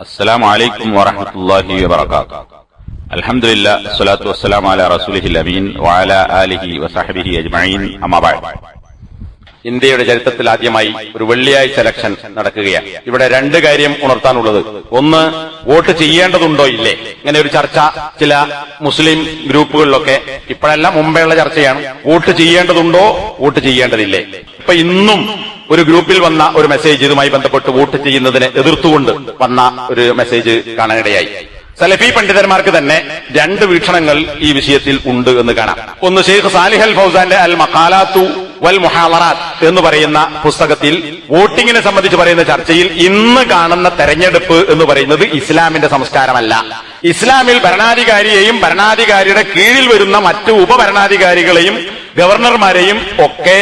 السلام عليكم ورحمة الله وبركاته الحمد لله الصلاة والسلام على رسوله الأمين وعلى آله وصحبه أجمعين أما بعد ഇന്ത്യയുടെ ചരിത്രത്തിൽ ആദ്യമായി ഒരു വെള്ളിയാഴ്ച ഇലക്ഷൻ നടക്കുകയാണ് ഇവിടെ രണ്ട് കാര്യം ഉണർത്താനുള്ളത് ഒന്ന് വോട്ട് ചെയ്യേണ്ടതുണ്ടോ ഇല്ലേ ഇങ്ങനെ ഒരു ചർച്ച ചില മുസ്ലിം ഗ്രൂപ്പുകളിലൊക്കെ ഇപ്പോഴല്ല മുമ്പേയുള്ള ചർച്ചയാണ് വോട്ട് ചെയ്യേണ്ടതുണ്ടോ വോട്ട് ചെയ്യേണ്ടതില്ലേ ഇപ്പൊ ഇന്നും ഒരു ഗ്രൂപ്പിൽ വന്ന ഒരു മെസ്സേജ് ഇതുമായി ബന്ധപ്പെട്ട് വോട്ട് ചെയ്യുന്നതിനെ എതിർത്തുകൊണ്ട് വന്ന ഒരു മെസ്സേജ് കാണാനിടയായി. സലഫി പണ്ഡിതന്മാർക്ക് തന്നെ രണ്ട് വീക്ഷണങ്ങൾ ഈ വിഷയത്തിൽ ഉണ്ട് എന്ന് കാണാം. ഒന്ന് ഷെയ്ഖ് സാലിഹൽ ഫൗസാന്റെ അൽ മഹാലാത്തു വൽ മുഹാവറാത്ത് എന്ന് പറയുന്ന പുസ്തകത്തിൽ വോട്ടിങ്ങിനെ സംബന്ധിച്ച് പറയുന്ന ചർച്ചയിൽ ഇന്ന് കാണുന്ന തെരഞ്ഞെടുപ്പ് എന്ന് പറയുന്നത് ഇസ്ലാമിന്റെ സംസ്കാരമല്ല. ഇസ്ലാമിൽ ഭരണാധികാരിയെയും ഭരണാധികാരിയുടെ കീഴിൽ വരുന്ന മറ്റു ഉപഭരണാധികാരികളെയും ഗവർണർമാരെയും ഒക്കെ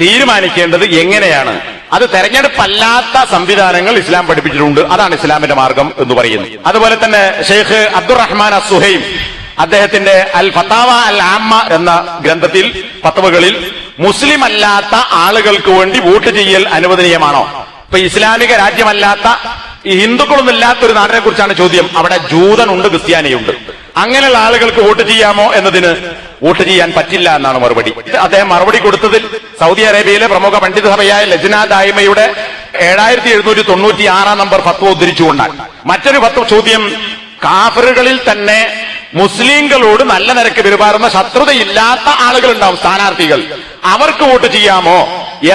തീരുമാനിക്കേണ്ടത് എങ്ങനെയാണ്? അത് തെരഞ്ഞെടുപ്പല്ലാത്ത സംവിധാനങ്ങൾ ഇസ്ലാം പഠിപ്പിച്ചിട്ടുണ്ട്. അതാണ് ഇസ്ലാമിന്റെ മാർഗം എന്ന് പറയുന്നത്. അതുപോലെ തന്നെ ഷെയ്ഖ് അബ്ദുറഹ്മാൻ അസുഹൈം അദ്ദേഹത്തിന്റെ അൽ ഫത്താവ അൽ ആമ്മ എന്ന ഗ്രന്ഥത്തിൽ ഫത്തവകളിൽ മുസ്ലിം അല്ലാത്ത ആളുകൾക്ക് വേണ്ടി വോട്ട് ചെയ്യൽ അനുവദനീയമാണോ? ഇപ്പൊ ഇസ്ലാമിക രാജ്യമല്ലാത്ത ഈ ഹിന്ദുക്കളൊന്നും ഇല്ലാത്ത ഒരു നാടിനെ കുറിച്ചാണ് ചോദ്യം. അവിടെ ജൂതനുണ്ട് ക്രിസ്ത്യാനിയുണ്ട്. അങ്ങനെയുള്ള ആളുകൾക്ക് വോട്ട് ചെയ്യാമോ എന്നതിന് വോട്ട് ചെയ്യാൻ പറ്റില്ല എന്നാണ് മറുപടി. അദ്ദേഹം മറുപടി കൊടുത്തതിൽ സൗദി അറേബ്യയിലെ പ്രമുഖ പണ്ഡിത സഭയായ ലജ്ന ദായ്മയുടെ ഏഴായിരത്തി എഴുന്നൂറ്റി തൊണ്ണൂറ്റി ആറാം നമ്പർ ഫത്വ ഉദ്ധരിച്ചുകൊണ്ടാണ്. മറ്റൊരു ഫത്വ ചോദ്യം കാഫറുകളിൽ തന്നെ മുസ്ലിങ്ങളോട് നല്ല നിരക്ക് പെരുമാറുന്ന ശത്രുതയില്ലാത്ത ആളുകളുണ്ടാവും സ്ഥാനാർത്ഥികൾ. അവർക്ക് വോട്ട് ചെയ്യാമോ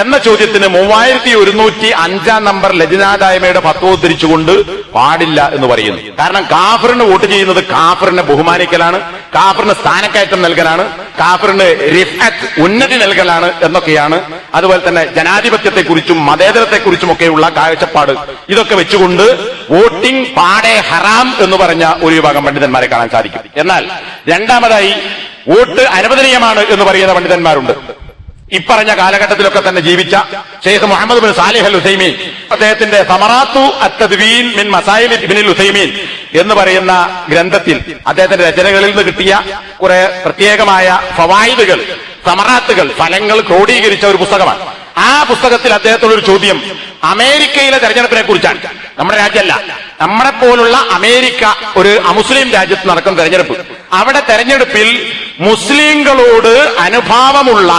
എന്ന ചോദ്യത്തിന് മൂവായിരത്തി ഒരുന്നൂറ്റി അഞ്ചാം നമ്പർ ലജിനാദായ്മയുടെ പത്ത് ഉദ്ധരിച്ചുകൊണ്ട് പാടില്ല എന്ന് പറയുന്നു. കാരണം കാഫറിന് വോട്ട് ചെയ്യുന്നത് കാഫറിനെ ബഹുമാനിക്കലാണ് കാഫറിന് സ്ഥാനക്കയറ്റം നൽകലാണ് കാഫറിന് റിഫത്ത് ഉന്നതി നൽകലാണ് എന്നൊക്കെയാണ് അതുപോലെ തന്നെ ജനാധിപത്യത്തെക്കുറിച്ചും മതേതരത്തെക്കുറിച്ചും ഒക്കെയുള്ള കാഴ്ചപ്പാട് ഇതൊക്കെ വെച്ചുകൊണ്ട് വോട്ടിംഗ് പാടെ ഹറാം എന്ന് പറഞ്ഞ ഒരു വിഭാഗം പണ്ഡിതന്മാരെ കാണാൻ സാധിക്കും. എന്നാൽ രണ്ടാമതായി വോട്ട് അനുവദനീയമാണ് എന്ന് പറയുന്ന പണ്ഡിതന്മാരുണ്ട്. ഇപ്പറഞ്ഞ കാലഘട്ടത്തിലൊക്കെ തന്നെ ജീവിച്ച Sheikh Muhammad bin Salih al Uthaymeen അദ്ദേഹത്തിന്റെ സമറാത്തു അത്തദ്വീൻ മിൻ മസായിൽ ഇബ്നുൽ ഹുസൈമീൻ എന്ന് പറയുന്ന ഗ്രന്ഥത്തിൽ അദ്ദേഹത്തിന്റെ രചനകളിൽ നിന്ന് കിട്ടിയ കുറെ പ്രത്യേകമായ ഫവായിദുകൾ സമറാത്തുകൾ ഫലങ്ങൾ ക്രോഡീകരിച്ച ഒരു പുസ്തകമാണ്. ആ പുസ്തകത്തിൽ അദ്ദേഹത്തോടൊരു ചോദ്യം. അമേരിക്കയിലെ തെരഞ്ഞെടുപ്പിനെ കുറിച്ചാണ്. നമ്മുടെ രാജ്യമല്ല. നമ്മളെ പോലുള്ള അമേരിക്ക ഒരു അമുസ്ലിം രാജ്യത്ത് നടക്കുന്ന തെരഞ്ഞെടുപ്പ്. അവിടെ തെരഞ്ഞെടുപ്പിൽ മുസ്ലിങ്ങളോട് അനുഭാവമുള്ള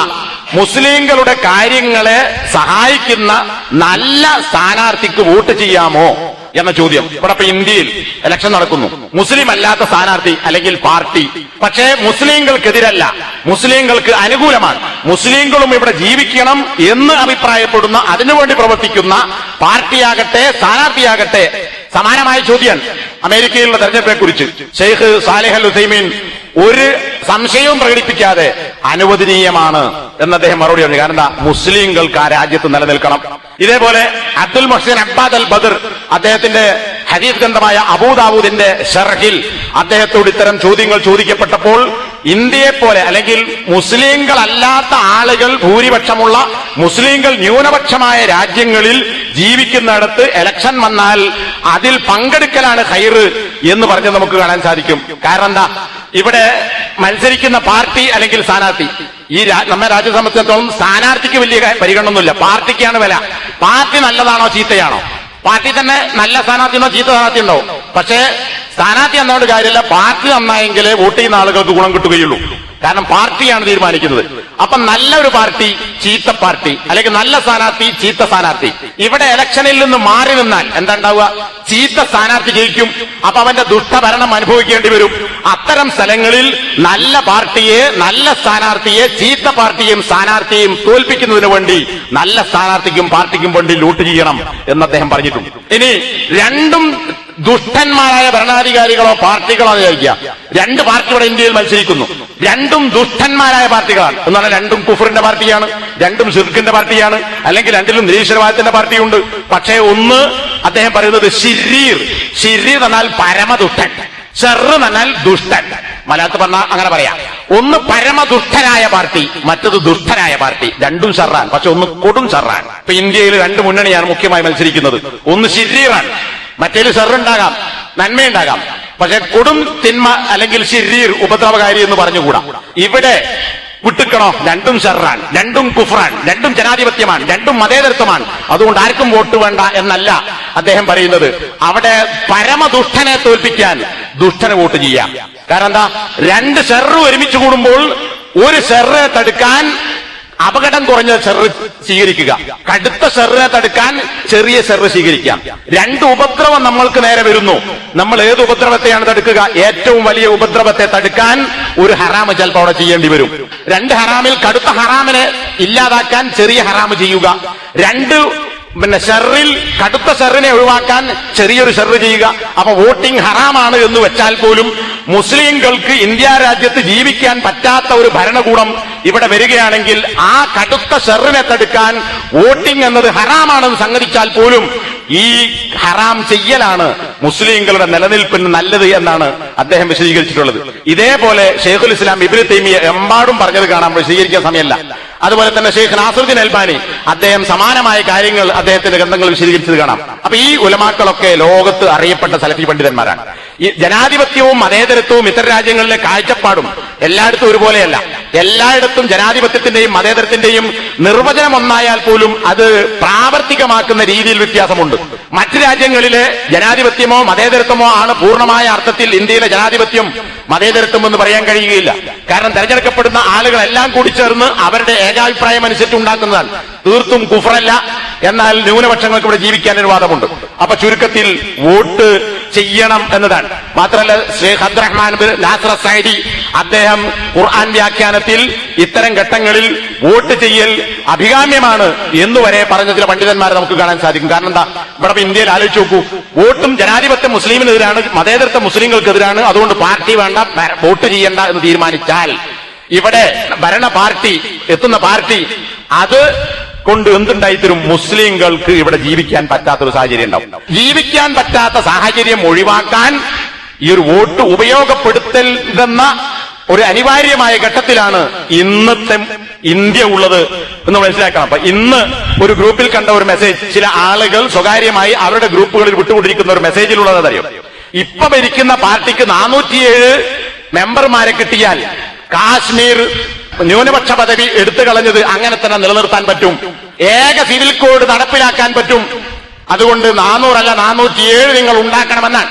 മുസ്ലിങ്ങളുടെ കാര്യങ്ങളെ സഹായിക്കുന്ന നല്ല സ്ഥാനാർത്ഥിക്ക് വോട്ട് ചെയ്യാമോ? എന്ന ചോദ്യം. ഇവിടെ ഇപ്പൊ ഇന്ത്യയിൽ ഇലക്ഷൻ നടക്കുന്നു. മുസ്ലിം അല്ലാത്ത സ്ഥാനാർത്ഥി അല്ലെങ്കിൽ പാർട്ടി. പക്ഷേ മുസ്ലിങ്ങൾക്കെതിരല്ല. മുസ്ലിങ്ങൾക്ക് അനുകൂലമാണ്. മുസ്ലിങ്ങളും ഇവിടെ ജീവിക്കണം എന്ന് അഭിപ്രായപ്പെടുന്ന അതിനുവേണ്ടി പ്രവർത്തിക്കുന്ന പാർട്ടിയാകട്ടെ സ്ഥാനാർത്ഥിയാകട്ടെ സമാനമായ ചോദ്യം അമേരിക്കയിലുള്ള തെരഞ്ഞെടുപ്പിനെ കുറിച്ച് ഷെയ്ഖ് സാലിഹൽ അൽ ഹുസൈമീൻ ഒരു സംശയവും പ്രകടിപ്പിക്കാതെ അനുവദനീയമാണ് എന്ന് അദ്ദേഹം മറുപടി പറഞ്ഞു. കാരണം മുസ്ലിങ്ങൾക്ക് ആ രാജ്യത്ത് നിലനിൽക്കണം. ഇതേപോലെ അബ്ദുൽ മൊഹ്സിൻ അബ്ബാദ് അൽ ബദർ അദ്ദേഹത്തിന്റെ ഹരീഫ് ഗ്രന്ഥമായ അബൂദാബൂദിന്റെ ഷർഹിൽ അദ്ദേഹത്തോട് ഇത്തരം ചോദ്യങ്ങൾ ചോദിക്കപ്പെട്ടപ്പോൾ ഇന്ത്യയെ പോലെ അല്ലെങ്കിൽ മുസ്ലിങ്ങളല്ലാത്ത ആളുകൾ ഭൂരിപക്ഷമുള്ള മുസ്ലിങ്ങൾ ന്യൂനപക്ഷമായ രാജ്യങ്ങളിൽ ജീവിക്കുന്നിടത്ത് എലക്ഷൻ വന്നാൽ അതിൽ പങ്കെടുക്കലാണ് ഹൈറ് എന്ന് പറഞ്ഞ് നമുക്ക് കാണാൻ സാധിക്കും. കാരണം എന്താ? ഇവിടെ മത്സരിക്കുന്ന പാർട്ടി അല്ലെങ്കിൽ സ്ഥാനാർത്ഥി. ഈ നമ്മുടെ രാജ്യത്തെ സംബന്ധിച്ചിടത്തോളം സ്ഥാനാർത്ഥിക്ക് വലിയ പരിഗണനയൊന്നുമില്ല. പാർട്ടിക്കാണ് വില. പാർട്ടി നല്ലതാണോ ചീത്തയാണോ? പാർട്ടി തന്നെ നല്ല സ്ഥാനാർത്ഥി ഉണ്ടോ ചീത്ത സ്ഥാനാർത്ഥി ഉണ്ടോ പക്ഷേ സ്ഥാനാർത്ഥി എന്നോട് കാര്യമില്ല. പാർട്ടി നന്നായെങ്കിലേ വോട്ട് ചെയ്യുന്ന ആളുകൾക്ക് ഗുണം കിട്ടുകയുള്ളൂ. കാരണം പാർട്ടിയാണ് തീരുമാനിക്കുന്നത്. അപ്പൊ നല്ല ഒരു പാർട്ടി ചീത്ത പാർട്ടി അല്ലെങ്കിൽ നല്ല സ്ഥാനാർത്ഥി ചീത്ത സ്ഥാനാർത്ഥി. ഇവിടെ ഇലക്ഷനിൽ നിന്ന് മാറി നിന്നാൽ എന്താ ഉണ്ടാവുക ചീത്ത സ്ഥാനാർത്ഥി ജയിക്കും. അപ്പൊ അവന്റെ ദുഷ്ടഭരണം അനുഭവിക്കേണ്ടി വരും. അത്തരം സ്ഥലങ്ങളിൽ നല്ല പാർട്ടിയെ നല്ല സ്ഥാനാർത്ഥിയെ ചീത്ത പാർട്ടിയും സ്ഥാനാർത്ഥിയും തോൽപ്പിക്കുന്നതിന് വേണ്ടി നല്ല സ്ഥാനാർത്ഥിക്കും പാർട്ടിക്കും വേണ്ടി ലൂട്ട് ചെയ്യണം എന്ന് അദ്ദേഹം പറഞ്ഞിട്ടുണ്ട്. ഇനി രണ്ടും ദുഷ്ടന്മാരായ ഭരണാധികാരികളോ പാർട്ടികളോ എന്ന് ചോദിക്കുക. രണ്ട് പാർട്ടി ഇവിടെ ഇന്ത്യയിൽ മത്സരിക്കുന്നു. രണ്ടും ദുഷ്ടന്മാരായ പാർട്ടികളാണ്. എന്ന് പറഞ്ഞാൽ രണ്ടും കുഫറിന്റെ പാർട്ടിയാണ് രണ്ടും സിർഖിന്റെ പാർട്ടിയാണ് അല്ലെങ്കിൽ രണ്ടിലും നിരീശ്വരവാദത്തിന്റെ പാർട്ടിയുണ്ട്. പക്ഷേ ഒന്ന് അദ്ദേഹം പറയുന്നത് ശിരീർ. ശിരീർ എന്നാൽ പരമദുഷ്ടൻ. ചെറു എന്നാൽ ദുഷ്ടൻ. മലയാളത്തിൽ പറഞ്ഞാൽ അങ്ങനെ പറയാം. ഒന്ന് പരമദുഷ്ടരായ പാർട്ടി മറ്റത് ദുഷ്ടരായ പാർട്ടി. രണ്ടും ചെറാൻ പക്ഷെ ഒന്ന് കൊടും ചെറാൻ ഇപ്പൊ ഇന്ത്യയിൽ രണ്ട് മുന്നണിയാണ് മുഖ്യമായി മത്സരിക്കുന്നത്. ഒന്ന് ഷിരീറാണ് മറ്റേൽ ഷെറുണ്ടാകാം നന്മയുണ്ടാകാം. പക്ഷെ കൊടും തിന്മ അല്ലെങ്കിൽ ശരീർ ഉപദ്രവകാരി എന്ന് പറഞ്ഞുകൂടാ. ഇവിടെ വിട്ടുക്കണോ? രണ്ടും ഷെറാൻ രണ്ടും കുഫ്രാൻ രണ്ടും ജനാധിപത്യമാണ് രണ്ടും മതേതരത്വമാണ്. അതുകൊണ്ട് ആർക്കും വോട്ട് വേണ്ട എന്നല്ല അദ്ദേഹം പറയുന്നത്. അവിടെ പരമദുഷ്ടനെ തോൽപ്പിക്കാൻ ദുഷ്ടനെ വോട്ട് ചെയ്യാം. കാരണം എന്താ? രണ്ട് ഷെറ് ഒരുമിച്ച് കൂടുമ്പോൾ ഒരു ഷെറ് തടുക്കാൻ അപകടം കുറഞ്ഞ ഷെറ് സ്വീകരിക്കുക. കടുത്ത ഷെറിനെ തടുക്കാൻ ചെറിയ ഷെറ് സ്വീകരിക്കാം. രണ്ട് ഉപദ്രവം നമ്മൾക്ക് നേരെ വരുന്നു. നമ്മൾ ഏത് ഉപദ്രവത്തെയാണ് തടുക്കുക? ഏറ്റവും വലിയ ഉപദ്രവത്തെ തടുക്കാൻ ഒരു ഹറാമ് ചിലപ്പോൾ അവിടെ ചെയ്യേണ്ടി വരും. രണ്ട് ഹറാമിൽ കടുത്ത ഹറാമിനെ ഇല്ലാതാക്കാൻ ചെറിയ ഹറാമ് ചെയ്യുക. രണ്ട് പിന്നെ ഷെറിൽ കടുത്ത ഷെറിനെ ഒഴിവാക്കാൻ ചെറിയൊരു ഷെറ് ചെയ്യുക. അപ്പൊ വോട്ടിംഗ് ഹറാമാണ് എന്ന് വെച്ചാൽ പോലും മുസ്ലിങ്ങൾക്ക് ഇന്ത്യ രാജ്യത്ത് ജീവിക്കാൻ പറ്റാത്ത ഒരു ഭരണകൂടം ഇവിടെ വരികയാണെങ്കിൽ ആ കടുത്ത ഷെറിനെ തടുക്കാൻ വോട്ടിംഗ് എന്നത് ഹറാമാണെന്ന് സംഗതിച്ചാൽ പോലും ഈ ഹറാം ചെയ്യലാണ് മുസ്ലിങ്ങളുടെ നിലനിൽപ്പിന് നല്ലത് എന്നാണ് അദ്ദേഹം വിശദീകരിച്ചിട്ടുള്ളത്. ഇതേപോലെ ഷെയ്ഖുൽ ഇസ്ലാം ഇബിന് തൈമിയ എമ്പാടും പറഞ്ഞത് കാണാൻ വിശദീകരിക്കാൻ സമയമല്ല. അതുപോലെ തന്നെ ഷെയ്ഖ് നാസറുദ്ദീൻ അൽബാനി അദ്ദേഹം സമാനമായ കാര്യങ്ങൾ അദ്ദേഹത്തിന്റെ ഗ്രന്ഥങ്ങൾ വിശദീകരിച്ചത് കാണാം. അപ്പൊ ഈ ഉലമാക്കളൊക്കെ ലോകത്ത് അറിയപ്പെട്ട സലഫി പണ്ഡിതന്മാരാണ്. ഈ ജനാധിപത്യവും മതേതരത്വവും ഇത്തര രാജ്യങ്ങളിലെ കാഴ്ചപ്പാടും എല്ലായിടത്തും ഒരുപോലെയല്ല. എല്ലായിടത്തും ജനാധിപത്യത്തിന്റെയും മതേതരത്തിന്റെയും നിർവചനം ഒന്നായാൽ പോലും അത് പ്രാവർത്തികമാക്കുന്ന രീതിയിൽ വ്യത്യാസമുണ്ട്. മറ്റ് രാജ്യങ്ങളിലെ ജനാധിപത്യമോ മതേതരത്വമോ ആണ് പൂർണമായ അർത്ഥത്തിൽ ഇന്ത്യയിലെ ജനാധിപത്യം മതേതരത്വം എന്ന് പറയാൻ കഴിയുകയില്ല. കാരണം തെരഞ്ഞെടുക്കപ്പെടുന്ന ആളുകളെല്ലാം കൂടി ചേർന്ന് അവരുടെ ഏകാഭിപ്രായം അനുസരിച്ച് ഉണ്ടാക്കുന്നതാണ്. തീർത്തും കുഫറല്ല. എന്നാൽ ന്യൂനപക്ഷങ്ങൾക്ക് ഇവിടെ ജീവിക്കാൻ ഒരു വാദമുണ്ട് അപ്പൊ ചുരുക്കത്തിൽ വോട്ട് ചെയ്യണം എന്നതാണ്. മാത്രമല്ല ശ്രീ അബ്ദുറഹ്മാൻ നാസർ സൈദി അദ്ദേഹം ഖുർആൻ വ്യാഖ്യാനത്തിൽ ഇത്തരം ഘട്ടങ്ങളിൽ വോട്ട് ചെയ്യൽ അഭികാമ്യമാണ് എന്ന് വരെ പറഞ്ഞ ചില പണ്ഡിതന്മാരെ നമുക്ക് കാണാൻ സാധിക്കും. കാരണം എന്താ? ഇവിടെ ഇന്ത്യയിൽ ആലോചിച്ച് നോക്കൂ. വോട്ടും ജനാധിപത്യ മുസ്ലിമിനെതിരാണ് മതേതരത്വ മുസ്ലിങ്ങൾക്കെതിരാണ്. അതുകൊണ്ട് പാർട്ടി വേണ്ട വോട്ട് ചെയ്യേണ്ട എന്ന് തീരുമാനിച്ചാൽ ഇവിടെ ഭരണ പാർട്ടി എത്തുന്ന പാർട്ടി അത് കൊണ്ട് എന്തുണ്ടായിത്തരും? മുസ്ലിങ്ങൾക്ക് ഇവിടെ ജീവിക്കാൻ പറ്റാത്ത ഒരു സാഹചര്യം ഉണ്ടാവും. ജീവിക്കാൻ പറ്റാത്ത സാഹചര്യം ഒഴിവാക്കാൻ ഈ ഒരു വോട്ട് ഉപയോഗപ്പെടുത്തരുതെന്ന ഒരു അനിവാര്യമായ ഘട്ടത്തിലാണ് ഇന്നത്തെ ഇന്ത്യ ഉള്ളത് എന്ന് മനസ്സിലാക്കണം. അപ്പൊ ഇന്ന് ഒരു ഗ്രൂപ്പിൽ കണ്ട ഒരു മെസ്സേജ് ചില ആളുകൾ സ്വകാര്യമായി അവരുടെ ഗ്രൂപ്പുകളിൽ വിട്ടുകൊണ്ടിരിക്കുന്ന ഒരു മെസ്സേജിലുള്ളത് അതറിയും? ഇപ്പൊ ഭരിക്കുന്ന പാർട്ടിക്ക് നാനൂറ്റിയേഴ് മെമ്പർമാരെ കിട്ടിയാൽ കാശ്മീർ ന്യൂനപക്ഷ പദവി എടുത്തു കളഞ്ഞത് അങ്ങനെ തന്നെ നിലനിർത്താൻ പറ്റും. ഏക സിവിൽ കോഡ് നടപ്പിലാക്കാൻ പറ്റും. അതുകൊണ്ട് നാനൂറല്ല നാനൂറ്റിയേഴ് നിങ്ങൾ ഉണ്ടാക്കണമെന്നാണ്.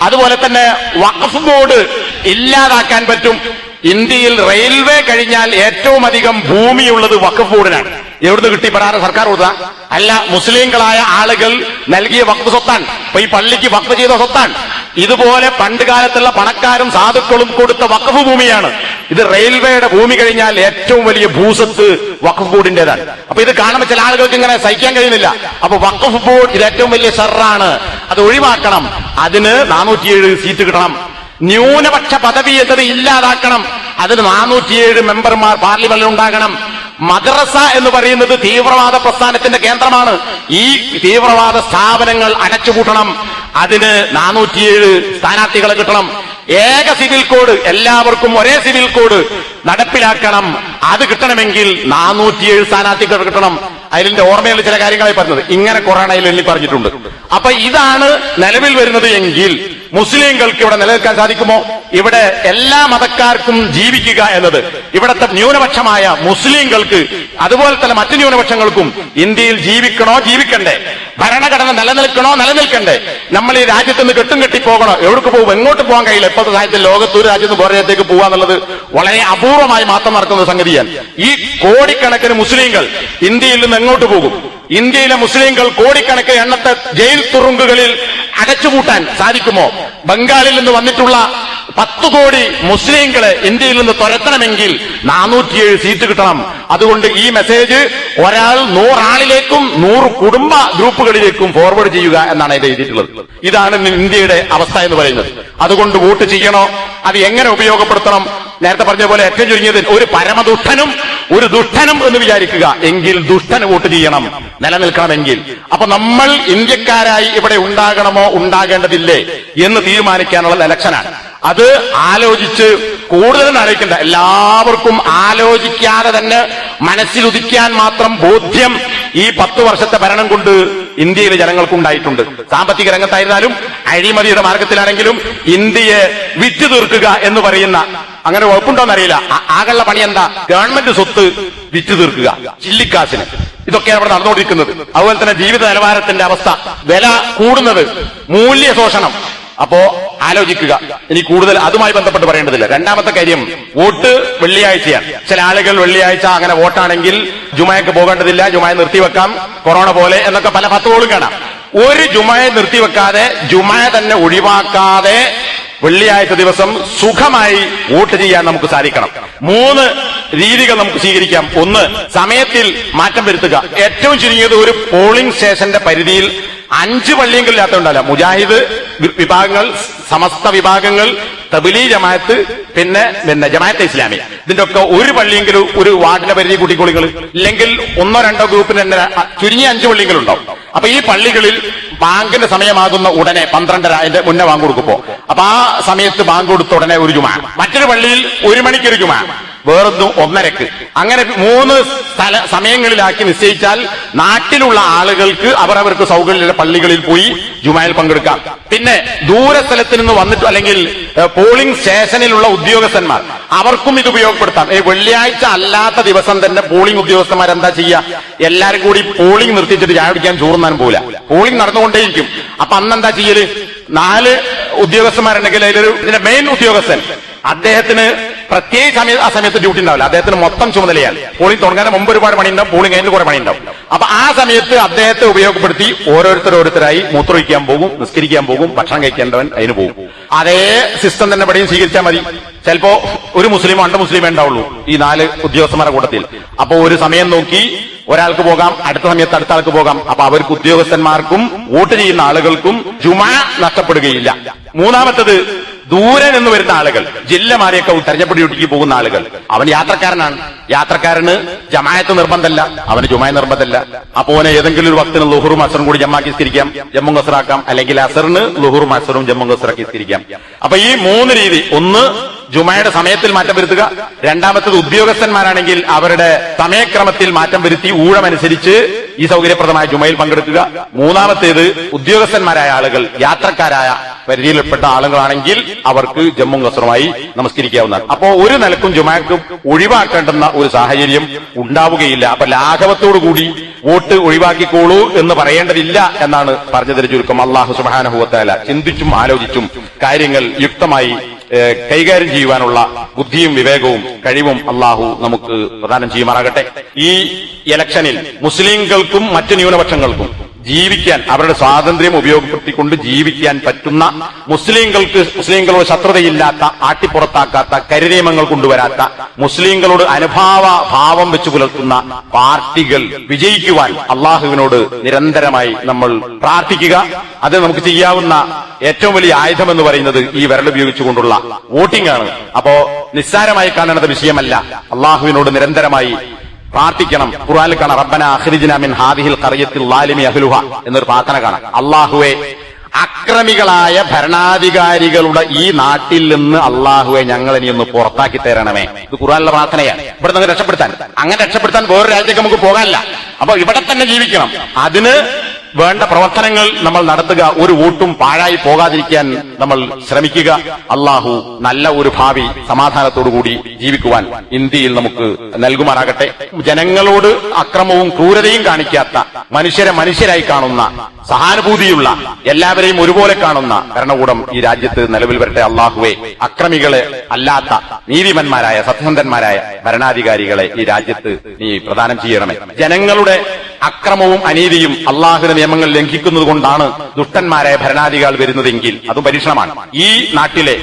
അതുപോലെ തന്നെ വഖഫ് ബോർഡ് ഇല്ലാതാക്കാൻ പറ്റും. ഇന്ത്യയിൽ റെയിൽവേ കഴിഞ്ഞാൽ ഏറ്റവും അധികം ഭൂമിയുള്ളത് വഖഫ് ബോർഡിനാണ്. എവിടുന്ന് കിട്ടി? പറയാറ് സർക്കാർ കൊടുത്ത അല്ല മുസ്ലിങ്ങളായ ആളുകൾ നൽകിയ വഖഫ് സ്വത്താണ്. ഇപ്പൊ ഈ പള്ളിക്ക് വഖഫ് ചെയ്ത സ്വത്താണ്. ഇതുപോലെ പണ്ട് കാലത്തുള്ള പണക്കാരും സാധുക്കളും കൊടുത്ത വഖഫ് ഭൂമിയാണ്. ഇത് റെയിൽവേയുടെ ഭൂമി കഴിഞ്ഞാൽ ഏറ്റവും വലിയ ഭൂസത്ത് വഖഫ് ബോർഡിന്റേതാണ്. അപ്പൊ ഇത് കാണുമ്പോൾ ചില ആളുകൾക്ക് ഇങ്ങനെ സഹിക്കാൻ കഴിയുന്നില്ല. അപ്പൊ വഖഫ് ബോർഡ് ഇത് ഏറ്റവും വലിയ ഷെറാണ് അത് ഒഴിവാക്കണം. അതിന് നാനൂറ്റിയേഴ് സീറ്റ് കിട്ടണം. ന്യൂനപക്ഷ പദവി എന്നത് ഇല്ലാതാക്കണം. അതിന് നാനൂറ്റിയേഴ് മെമ്പർമാർ പാർലമെന്റിൽ ഉണ്ടാകണം. മദ്രസ എന്ന് പറയുന്നത് തീവ്രവാദ പ്രസ്ഥാനത്തിന്റെ കേന്ദ്രമാണ്. ഈ തീവ്രവാദ സ്ഥാപനങ്ങൾ അടച്ചുപൂട്ടണം. അതിന് നാനൂറ്റിയേഴ് സ്ഥാനാർത്ഥികളെ കിട്ടണം. ഏക സിവിൽ കോഡ് എല്ലാവർക്കും ഒരേ സിവിൽ കോഡ് നടപ്പിലാക്കണം. അത് കിട്ടണമെങ്കിൽ നാനൂറ്റിയേഴ് സ്ഥാനാർത്ഥികൾ കിട്ടണം. അതിലിന്റെ ഓർമ്മയുള്ള ചില കാര്യങ്ങളായി പറഞ്ഞത്. ഇങ്ങനെ കൊറോണയിൽ എണ്ണി പറഞ്ഞിട്ടുണ്ട്. അപ്പൊ ഇതാണ് നിലവിൽ വരുന്നത് എങ്കിൽ മുസ്ലിങ്ങൾക്ക് ഇവിടെ നിലനിൽക്കാൻ സാധിക്കുമോ? ഇവിടെ എല്ലാ മതക്കാർക്കും ജീവിക്കുക എന്നത്. ഇവിടുത്തെ ന്യൂനപക്ഷമായ മുസ്ലിങ്ങൾക്ക് അതുപോലെ തന്നെ മറ്റു ന്യൂനപക്ഷങ്ങൾക്കും ഇന്ത്യയിൽ ജീവിക്കണോ ജീവിക്കണ്ടേ? ഭരണഘടന നിലനിൽക്കണോ നിലനിൽക്കണ്ടേ? നമ്മൾ ഈ രാജ്യത്ത് നിന്ന് കെട്ടും കെട്ടി പോകണോ? എവിടേക്ക് പോകും? എങ്ങോട്ട് പോകാൻ കഴിയില്ല? ഇപ്പോഴത്തെ സാഹചര്യത്തിൽ ലോകത്ത് ഒരു രാജ്യത്ത് വേറെ രാജ്യത്തേക്ക് പോകാന്നുള്ളത് വളരെ അപൂർവമായി മാത്രം നടക്കുന്ന സംഗതിയാണ്. ഈ കോടിക്കണക്കിന് മുസ്ലിങ്ങൾ ഇന്ത്യയിൽ നിന്ന് എങ്ങോട്ട് പോകും? ഇന്ത്യയിലെ മുസ്ലിങ്ങൾ കോടിക്കണക്കിന് എണ്ണത്തെ ജയിൽ തുറുങ്കുകളിൽ അടച്ചുപൂട്ടാൻ സാധിക്കുമോ? ബംഗാളിൽ നിന്ന് വന്നിട്ടുള്ള പത്ത് കോടി മുസ്ലിങ്ങളെ ഇന്ത്യയിൽ നിന്ന് തുരത്തണമെങ്കിൽ നാനൂറ്റിയേഴ് സീറ്റ് കിട്ടണം. അതുകൊണ്ട് ഈ മെസ്സേജ് ഒരാൾ നൂറാളിലേക്കും നൂറ് കുടുംബ ഗ്രൂപ്പുകളിലേക്കും ഫോർവേഡ് ചെയ്യുക എന്നാണ് ഇത് എഴുതിയിട്ടുള്ളത്. ഇതാണ് ഇന്ത്യയുടെ അവസ്ഥ എന്ന് പറയുന്നത്. അതുകൊണ്ട് വോട്ട് ചെയ്യണോ? അത് എങ്ങനെ ഉപയോഗപ്പെടുത്തണം? നേരത്തെ പറഞ്ഞ പോലെ ഏറ്റവും ചുരുങ്ങിയത് ഒരു പരമദുഷ്ടനും ഒരു ദുഷ്ടനും എന്ന് വിചാരിക്കുക. എങ്കിൽ ദുഷ്ടന് വോട്ട് ചെയ്യണം. നിലനിൽക്കണമെങ്കിൽ. അപ്പൊ നമ്മൾ ഇന്ത്യക്കാരായി ഇവിടെ ഉണ്ടാകണമോ? ഉണ്ടാകേണ്ടതില്ലേ എന്ന് തീരുമാനിക്കാനുള്ള ഇലക്ഷനാണ് അത് ആലോചിച്ച് കൂടുതൽ ആലോചിക്കണ്ട എല്ലാവർക്കും ആലോചിക്കാതെ തന്നെ മനസ്സിലുദിക്കാൻ മാത്രം ബോധ്യം ഈ പത്ത് വർഷത്തെ ഭരണം കൊണ്ട് ഇന്ത്യയിലെ ജനങ്ങൾക്കുണ്ടായിട്ടുണ്ട് സാമ്പത്തിക രംഗത്തായിരുന്നാലും അഴിമതിയുടെ മാർഗത്തിലാണെങ്കിലും ഇന്ത്യയെ വിറ്റു തീർക്കുക എന്ന് പറയുന്ന അങ്ങനെ ആ- ആകെയുള്ള പണി എന്താ? ഗവൺമെന്റ് സ്വത്ത് വിറ്റു തീർക്കുക. ചില്ലിക്കാശിന്. ഇതൊക്കെയാണ് അവിടെ നടന്നുകൊണ്ടിരിക്കുന്നത്. അതുപോലെ തന്നെ ജീവിത നിലവാരത്തിന്റെ അവസ്ഥ. വില കൂടുന്നത് മൂല്യ ശോഷണം അപ്പോ ആലോചിക്കുക. ഇനി കൂടുതൽ അതുമായി ബന്ധപ്പെട്ട് പറയേണ്ടതില്ല. രണ്ടാമത്തെ കാര്യം വോട്ട് വെള്ളിയാഴ്ചയാണ്. ചില ആളുകൾ വെള്ളിയാഴ്ച അങ്ങനെ വോട്ടാണെങ്കിൽ ജുമായക്ക് പോകേണ്ടതില്ല ജുമായ നിർത്തിവെക്കാം കൊറോണ പോലെ എന്നൊക്കെ പല ഫത്തുകളും കാണാം. ഒരു ജുമായ നിർത്തിവെക്കാതെ ജുമായ തന്നെ ഒഴിവാക്കാതെ വെള്ളിയാഴ്ച ദിവസം സുഖമായി വോട്ട് ചെയ്യാൻ നമുക്ക് സാധിക്കണം. മൂന്ന് രീതികൾ നമുക്ക് സ്വീകരിക്കാം. ഒന്ന് സമയത്തിൽ മാറ്റം വരുത്തുക. ഏറ്റവും ചുരുങ്ങിയത് ഒരു പോളിംഗ് സ്റ്റേഷന്റെ പരിധിയിൽ അഞ്ച് പള്ളിയെങ്കിലും ഇല്ലാത്തതുണ്ടല്ല മുജാഹിദ് വിഭാഗങ്ങൾ സമസ്ത വിഭാഗങ്ങൾ തബിലി ജമാഅത്ത് പിന്നെ പിന്നെ ജമാഅത്തെ ഇസ്ലാമി ഇതിന്റെ ഒക്കെ ഒരു പള്ളിയെങ്കിലും ഒരു വാർഡിന്റെ പരിധി കൂട്ടിക്കോളികൾ ഇല്ലെങ്കിൽ ഒന്നോ രണ്ടോ ഗ്രൂപ്പിന് തന്നെ ചുരുങ്ങിയ അഞ്ച് പള്ളികൾ ഉണ്ടാവും അപ്പൊ ഈ പള്ളികളിൽ ബാങ്കിന്റെ സമയമാകുന്ന ഉടനെ പന്ത്രണ്ടര അതിന്റെ മുന്നേ ബാങ്ക് കൊടുക്കുമ്പോ അപ്പൊ ആ സമയത്ത് ബാങ്ക് കൊടുത്ത ഉടനെ ഒരു ജുമാ. മറ്റൊരു പള്ളിയിൽ ഒരു മണിക്ക് ഒരു ജുമ. വേറൊന്നും ഒന്നരക്ക്. അങ്ങനെ മൂന്ന് സ്ഥല സമയങ്ങളിലാക്കി നിശ്ചയിച്ചാൽ നാട്ടിലുള്ള ആളുകൾക്ക് അവരവർക്ക് സൗകര്യമുള്ള പള്ളികളിൽ പോയി ജുമായിൽ പങ്കെടുക്കാം. പിന്നെ ദൂര സ്ഥലത്ത് നിന്ന് വന്നിട്ട് അല്ലെങ്കിൽ പോളിംഗ് സ്റ്റേഷനിലുള്ള ഉദ്യോഗസ്ഥന്മാർ അവർക്കും ഇത് ഉപയോഗപ്പെടുത്താം. ഈ വെള്ളിയാഴ്ച അല്ലാത്ത ദിവസം തന്നെ പോളിംഗ് ഉദ്യോഗസ്ഥന്മാർ എന്താ ചെയ്യുക എല്ലാരും കൂടി പോളിംഗ് നിർത്തിച്ചിട്ട് ചായ പിടിക്കാൻ ചോറുന്നാനും പോല പോളിംഗ് നടന്നുകൊണ്ടേയിരിക്കും. അപ്പൊ അന്ന് എന്താ ചെയ്യൽ? നാല് ഉദ്യോഗസ്ഥന്മാരുണ്ടെങ്കിൽ അതിലൊരു മെയിൻ ഉദ്യോഗസ്ഥൻ അദ്ദേഹത്തിന് പ്രത്യേക സമയത്ത് ആ സമയത്ത് ഡ്യൂട്ടി ഉണ്ടാവില്ല. അദ്ദേഹത്തിന് മൊത്തം ചുമതലയാണ്. പോളിംഗ് തുടങ്ങാൻ മുമ്പ് ഒരുപാട് പണിയുണ്ടാവും. പോളിംഗ് കഴിഞ്ഞ് കുറെ പണിയുണ്ടാവും. അപ്പൊ ആ സമയത്ത് അദ്ദേഹത്തെ ഉപയോഗപ്പെടുത്തി ഓരോരുത്തർ ഓരോരുത്തരായി മൂത്രമൊഴിക്കാൻ പോകും നിസ്കരിക്കാൻ പോകും ഭക്ഷണം കഴിക്കേണ്ടവൻ അതിന് പോകും. അതേ സിസ്റ്റം തന്നെ പടിയും സ്വീകരിച്ചാൽ മതി. ചിലപ്പോ ഒരു മുസ്ലിം രണ്ട് മുസ്ലിമേ ഉണ്ടാവുള്ളൂ ഈ നാല് ഉദ്യോഗസ്ഥന്മാരുടെ കൂട്ടത്തിൽ. അപ്പൊ ഒരു സമയം നോക്കി ഒരാൾക്ക് പോകാം അടുത്ത സമയത്ത് അടുത്ത ആൾക്ക് പോകാം. അപ്പൊ അവർക്ക് ഉദ്യോഗസ്ഥന്മാർക്കും വോട്ട് ചെയ്യുന്ന ആളുകൾക്കും ജുമ നഷ്ടപ്പെടുകയില്ല. മൂന്നാമത്തത് ദൂരെ നിന്ന് വരുന്ന ആളുകൾ. ജില്ലമാരെയൊക്കെ തെരഞ്ഞെടുപ്പ് ഡ്യൂട്ടിക്ക് പോകുന്ന ആളുകൾ. അവൻ യാത്രക്കാരനാണ്. യാത്രക്കാരന് ജമായത്ത് നിർബന്ധമല്ല അവന് ജുമായ നിർബന്ധമല്ല അപ്പോ അവനെ ഏതെങ്കിലും ഒരു വക്തിന് ലുഹുറും അസറും കൂടി ജമ്മാക്കി സ്ഥിരിക്കാം ജമ്മു കസറാക്കാം അല്ലെങ്കിൽ അസറിന് ലുഹുറും അസറും ജമ്മു കസറാക്കി സ്ഥിരിക്കാം അപ്പൊ ഈ മൂന്ന് രീതി. ഒന്ന് ജുമയുടെ സമയത്തിൽ മാറ്റം വരുത്തുക. രണ്ടാമത്തത് ഉദ്യോഗസ്ഥന്മാരാണെങ്കിൽ അവരുടെ സമയക്രമത്തിൽ മാറ്റം വരുത്തി ഊഴമനുസരിച്ച് ഈ സൗകര്യപ്രദമായ ജുമയിൽ പങ്കെടുക്കുക. മൂന്നാമത്തേത് ഉദ്യോഗസ്ഥന്മാരായ ആളുകൾ യാത്രക്കാരായ പരിധിയിൽപ്പെട്ട ആളുകളാണെങ്കിൽ അവർക്ക് ജമ്മു കസറുമായി നമസ്കരിക്കാവുന്നതാണ്. അപ്പോ ഒരു നിലക്കും ജുമാക്കും ഒഴിവാക്കേണ്ടുന്ന ഒരു സാഹചര്യം ഉണ്ടാവുകയില്ല. അപ്പൊ ലാഘവത്തോടു കൂടി വോട്ട് ഒഴിവാക്കിക്കോളൂ എന്ന് പറയേണ്ടതില്ല എന്നാണ് പറഞ്ഞതിന് ചുരുക്കം. അള്ളാഹു സുബാനഹുവത്താല ചിന്തിച്ചും ആലോചിച്ചും കാര്യങ്ങൾ യുക്തമായി കൈകാര്യം ചെയ്യുവാനുള്ള ബുദ്ധിയും വിവേകവും കഴിവും അള്ളാഹു നമുക്ക് പ്രദാനം ചെയ്യുമാറാകട്ടെ. ഈ ഇലക്ഷനിൽ മുസ്ലിംകൾക്കും മറ്റ് ന്യൂനപക്ഷങ്ങൾക്കും ജീവിക്കാൻ അവരുടെ സ്വാതന്ത്ര്യം ഉപയോഗപ്പെടുത്തിക്കൊണ്ട് ജീവിക്കാൻ പറ്റുന്ന മുസ്ലിങ്ങൾക്ക് മുസ്ലിങ്ങളോട് ശത്രുതയില്ലാത്ത ആട്ടിപ്പുറത്താക്കാത്ത കരിനിയമങ്ങൾ കൊണ്ടുവരാത്ത മുസ്ലിങ്ങളോട് അനുഭാവ ഭാവം വെച്ച് പുലർത്തുന്ന പാർട്ടികൾ വിജയിക്കുവാൻ അള്ളാഹുവിനോട് നിരന്തരമായി നമ്മൾ പ്രാർത്ഥിക്കുക. അത് നമുക്ക് ചെയ്യാവുന്ന ഏറ്റവും വലിയ ആയുധം എന്ന് പറയുന്നത് ഈ വിരലുപയോഗിച്ചുകൊണ്ടുള്ള വോട്ടിംഗ് ആണ്. അപ്പോ നിസ്സാരമായി കാണേണ്ട വിഷയമല്ല. അള്ളാഹുവിനോട് നിരന്തരമായി പ്രാർത്ഥിക്കണം. ഖുർആനിൽ കാണാം റബ്ബന അഖ്രിജ്ന മിൻ ഹാദിഹിൽ ഖറിയത്തിൽ ലാലിമി അഹ്ലുഹ എന്നൊരു പ്രാർത്ഥന കാണാം. അള്ളാഹുവെ അക്രമികളായ ഭരണാധികാരികളുടെ ഈ നാട്ടിൽ നിന്ന് അള്ളാഹുവെ ഞങ്ങളെ നീ ഒന്ന് പുറത്താക്കി തരണമേ. ഇത് ഖുർആനിലെ പ്രാർത്ഥനയാണ്. ഇവിടെ നിന്ന് രക്ഷപ്പെടുത്താൻ. അങ്ങനെ രക്ഷപ്പെടുത്താൻ വേറൊരു രാജ്യത്തേക്ക് നമുക്ക് പോകാനില്ല. അപ്പൊ ഇവിടെ തന്നെ ജീവിക്കണം. അതിന് വേണ്ട പ്രവർത്തനങ്ങൾ നമ്മൾ നടത്തുക ഒരു വോട്ടും പാഴായി പോകാതിരിക്കാൻ നമ്മൾ ശ്രമിക്കുക. അള്ളാഹു നല്ല ഒരു ഭാവി സമാധാനത്തോടുകൂടി ജീവിക്കുവാൻ ഇന്ത്യയിൽ നമുക്ക് നൽകുമാറാകട്ടെ. ജനങ്ങളോട് അക്രമവും ക്രൂരതയും കാണിക്കാത്ത മനുഷ്യരെ മനുഷ്യരായി കാണുന്ന സഹാനുഭൂതിയുള്ള എല്ലാവരെയും ഒരുപോലെ കാണുന്ന ഭരണകൂടം ഈ രാജ്യത്ത് നിലവിൽ വരട്ടെ. അള്ളാഹുവെ അക്രമികളെ അല്ലാത്ത നീതിമന്മാരായ സത്യസന്ധന്മാരായ ഭരണാധികാരികളെ ഈ രാജ്യത്ത് നീ പ്രദാനം ചെയ്യണമേ. ജനങ്ങളുടെ അക്രമവും അനീതിയും അള്ളാഹുവിന്റെ നിയമങ്ങൾ ലംഘിക്കുന്നത് കൊണ്ടാണ് ദുഷ്ടന്മാരായ ഭരണാധികാരികൾ വരുന്നതെങ്കിൽ അതും പരീക്ഷണമാണ്. ഈ നാട്ടിലെ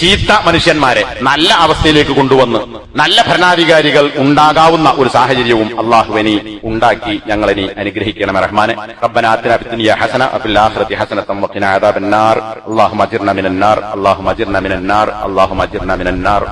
ചീത്ത മനുഷ്യന്മാരെ നല്ല അവസ്ഥയിലേക്ക് കൊണ്ടുവന്ന് നല്ല ഭരണാധികാരികൾ ഉണ്ടാകാവുന്ന ഒരു സാഹചര്യവും അള്ളാഹുവിനി ഉണ്ടാക്കി ഞങ്ങളിനി അനുഗ്രഹിക്കണം റഹ്മാനെ. റബ്ബനാത്തിന ഫിദ്ദുനിയ ഹസന വഫിൽ ആഖിറതി ഹസനതൻ വഖിന അദാബന്നാർ അല്ലാഹുമ്മ അജിർന മിനന്നാർ അല്ലാഹുമ്മ അജിർന മിനന്നാർ അല്ലാഹുമ്മ അജിർന മിനന്നാർ